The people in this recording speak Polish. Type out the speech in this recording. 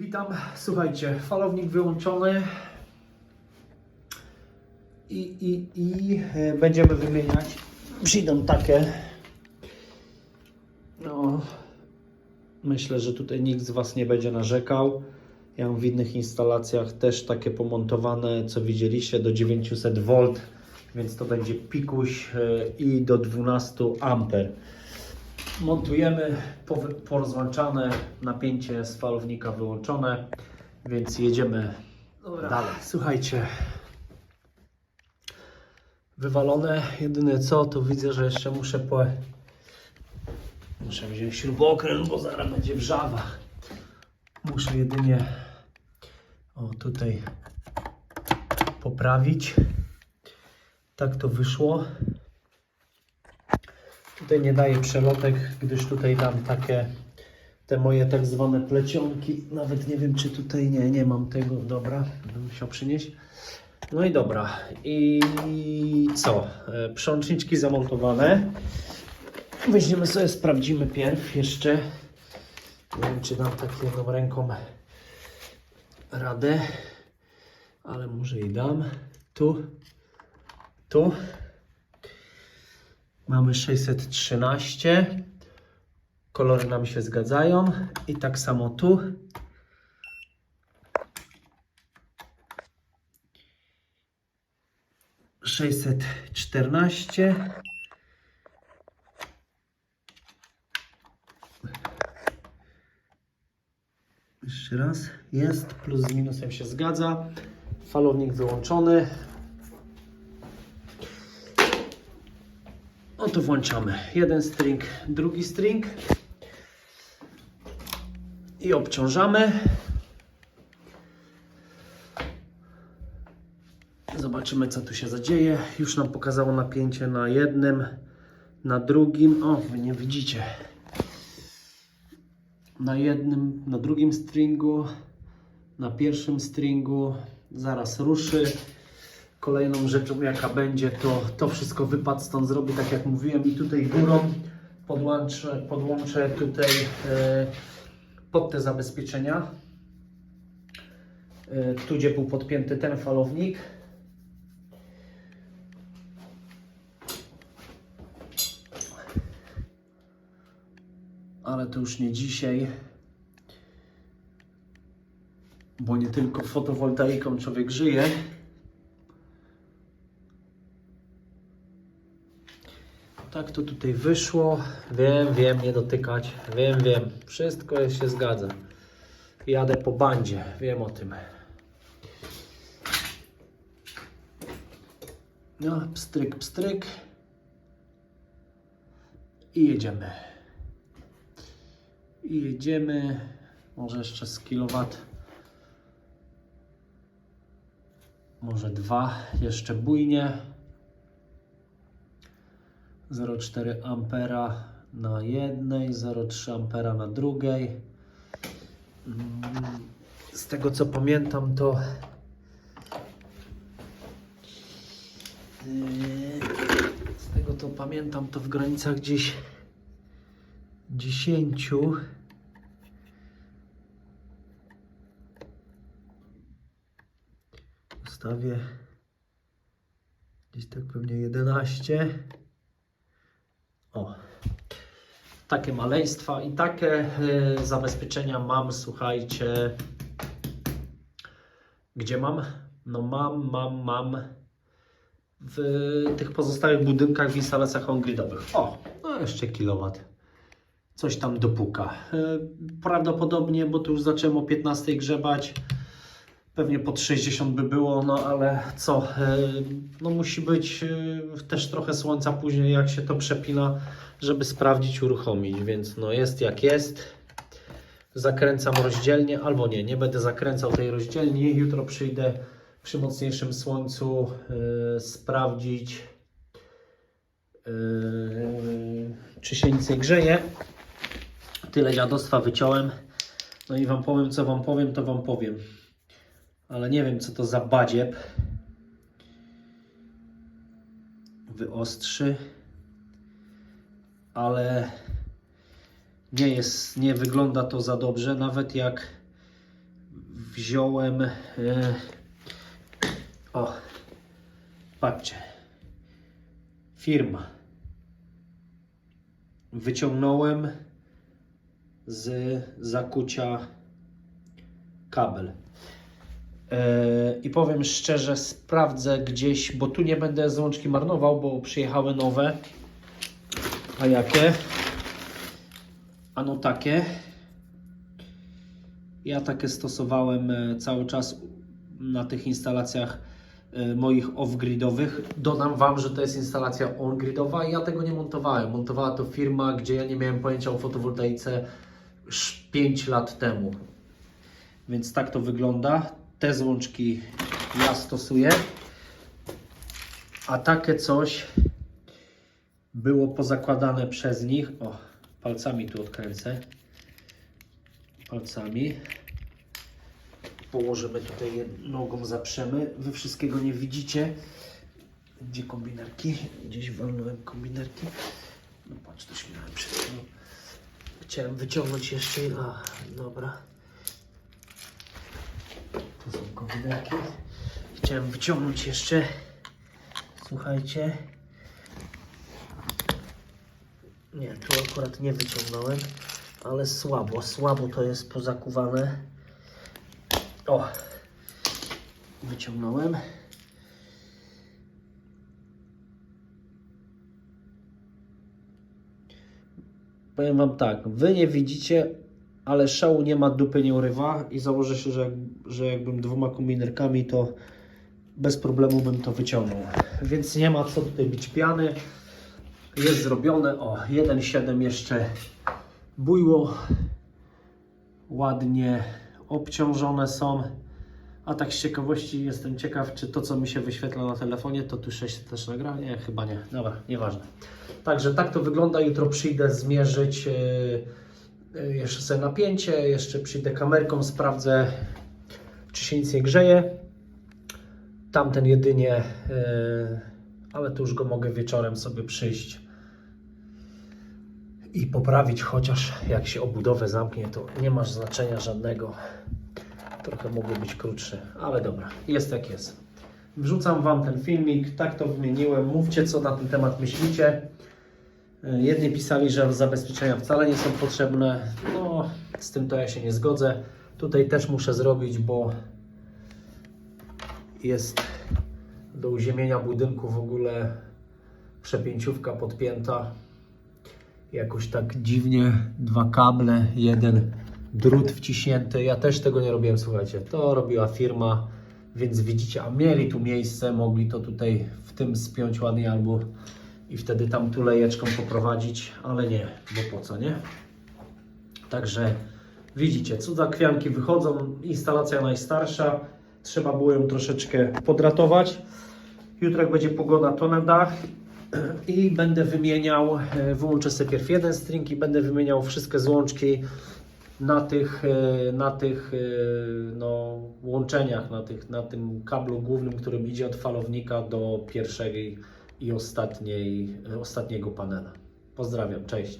Witam, słuchajcie, falownik wyłączony i, i, i e, będziemy wymieniać. Przyjdą takie. No, myślę, że tutaj nikt z Was nie będzie narzekał. Ja mam w innych instalacjach też takie pomontowane, co widzieliście, do 900 V, więc to będzie pikuś e, i do 12 amper montujemy porozłączane, napięcie z falownika wyłączone, więc jedziemy dalej. Słuchajcie, wywalone, jedyne co, to widzę, że jeszcze muszę po... Muszę wziąć śrubokręt, bo zaraz będzie wrzawa. Muszę jedynie o tutaj poprawić. Tak to wyszło. Tutaj nie daję przelotek, gdyż tutaj dam takie te moje tak zwane plecionki. Nawet nie wiem, czy tutaj nie, nie mam tego. Dobra, będę musiał przynieść. No i dobra. I co? E, Przełączniczki zamontowane. Weźmiemy sobie, sprawdzimy pierw jeszcze. Nie wiem, czy dam tak jedną ręką radę, ale może i dam. Tu, tu. Mamy 613. Kolory nam się zgadzają. I tak samo tu. Sześćset czternaście. Jeszcze raz. Jest. Plus z minusem się zgadza. Falownik wyłączony. No to włączamy jeden string, drugi string i obciążamy. Zobaczymy co tu się zadzieje. Już nam pokazało napięcie na jednym, na drugim. O, wy nie widzicie. Na jednym, na drugim stringu, na pierwszym stringu. Zaraz ruszy. Kolejną rzeczą jaka będzie to to wszystko wypad stąd zrobię tak jak mówiłem. I tutaj górą podłączę, podłączę tutaj e, pod te zabezpieczenia. E, tu gdzie był podpięty ten falownik. Ale to już nie dzisiaj bo nie tylko fotowoltaiką człowiek żyje Tak to tutaj wyszło. Wiem, wiem, nie dotykać. Wiem, wiem. Wszystko się zgadza. Jadę po bandzie. Wiem o tym. No, pstryk, pstryk. I jedziemy. I jedziemy. Może jeszcze z kilowat. Może dwa. Jeszcze bujnie. 0,4 ampera na jednej, 0,3 ampera na drugiej. Mm, Z tego co pamiętam to Yy, z tego co pamiętam to w granicach gdzieś 10 ustawię gdzieś tak pewnie 11 o, takie maleństwa i takie y, zabezpieczenia mam, słuchajcie. Gdzie mam? No mam, mam, mam w tych pozostałych budynkach w instalacjach on-gridowych. O, no jeszcze kilowat. Coś tam dopuka. Y, prawdopodobnie, bo tu już zacząłem o 15 grzebać. Pewnie pod 60 by było, no ale co? y, No musi być y, też trochę słońca później, jak się to przepina, żeby sprawdzić, uruchomić. Więc no jest jak jest. Zakręcam rozdzielnie, albo nie, nie będę zakręcał tej rozdzielni. Jutro przyjdę przy mocniejszym słońcu y, sprawdzić, y, czy się nic nie grzeje. Tyle dziadostwa wyciąłem. No i Wam powiem, co Wam powiem, to Wam powiem ale nie wiem co to za badzieb. Wyostrzy, ale nie jest, nie wygląda to za dobrze, nawet jak wziąłem. E, o, patrzcie. Firma. Wyciągnąłem z zakucia kabel. E, I powiem szczerze, sprawdzę gdzieś, bo tu nie będę złączki marnował, bo przyjechały nowe. A jakie? Ano takie. Ja takie stosowałem e, cały czas na tych instalacjach e, moich off-gridowych. Dodam Wam, że to jest instalacja on-gridowa ja tego nie montowałem. Montowała to firma, gdzie ja nie miałem pojęcia o fotowoltaice 5 lat temu. Więc tak to wygląda. Te złączki ja stosuję. A takie coś było pozakładane przez nich. O, palcami tu odkręcę. Palcami. Położymy tutaj nogą, zaprzemy. Wy wszystkiego nie widzicie. Gdzie kombinerki? Gdzieś walnąłem kombinerki. No patrz, to śmiałem przed. Chciałem wyciągnąć jeszcze. A, dobra. Są. Chciałem wyciągnąć jeszcze. Słuchajcie. Nie, tu akurat nie wyciągnąłem, ale słabo, słabo to jest pozakuwane. O, wyciągnąłem. Powiem Wam tak, Wy nie widzicie, ale szału nie ma, dupy nie urywa i założę się, że, że jakbym dwoma kombinerkami to bez problemu bym to wyciągnął. Więc nie ma co tutaj bić piany. Jest zrobione. O, 1,7 jeszcze bujło. Ładnie obciążone są. A tak z ciekawości jestem ciekaw, czy to co mi się wyświetla na telefonie, to tu 6 też nagra? Nie, chyba nie. Dobra, nieważne. Także tak to wygląda. Jutro przyjdę zmierzyć yy, jeszcze sobie napięcie, jeszcze przyjdę kamerką, sprawdzę czy się nic nie grzeje. Tamten jedynie, yy, ale tu już go mogę wieczorem sobie przyjść i poprawić, chociaż jak się obudowę zamknie, to nie masz znaczenia żadnego. Trochę mógłby być krótszy, ale dobra, jest jak jest. Wrzucam Wam ten filmik, tak to wymieniłem. Mówcie, co na ten temat myślicie. Yy, Jedni pisali, że zabezpieczenia wcale nie są potrzebne. No, z tym to ja się nie zgodzę. Tutaj też muszę zrobić, bo jest do uziemienia budynku w ogóle przepięciówka podpięta. Jakoś tak dziwnie, dwa kable, jeden drut wciśnięty. Ja też tego nie robiłem, słuchajcie. To robiła firma, więc widzicie, a mieli tu miejsce, mogli to tutaj w tym spiąć ładnie albo i wtedy tam tulejeczką poprowadzić, ale nie, bo po co, nie? Także widzicie, cuda kwianki wychodzą, instalacja najstarsza, trzeba było ją troszeczkę podratować. Jutro jak będzie pogoda, to na dach i będę wymieniał, e, wyłączę sobie pierw jeden string i będę wymieniał wszystkie złączki na tych, e, na tych e, no, łączeniach, na, tych, na tym kablu głównym, którym idzie od falownika do pierwszej i ostatniej, ostatniego panela. Pozdrawiam, cześć.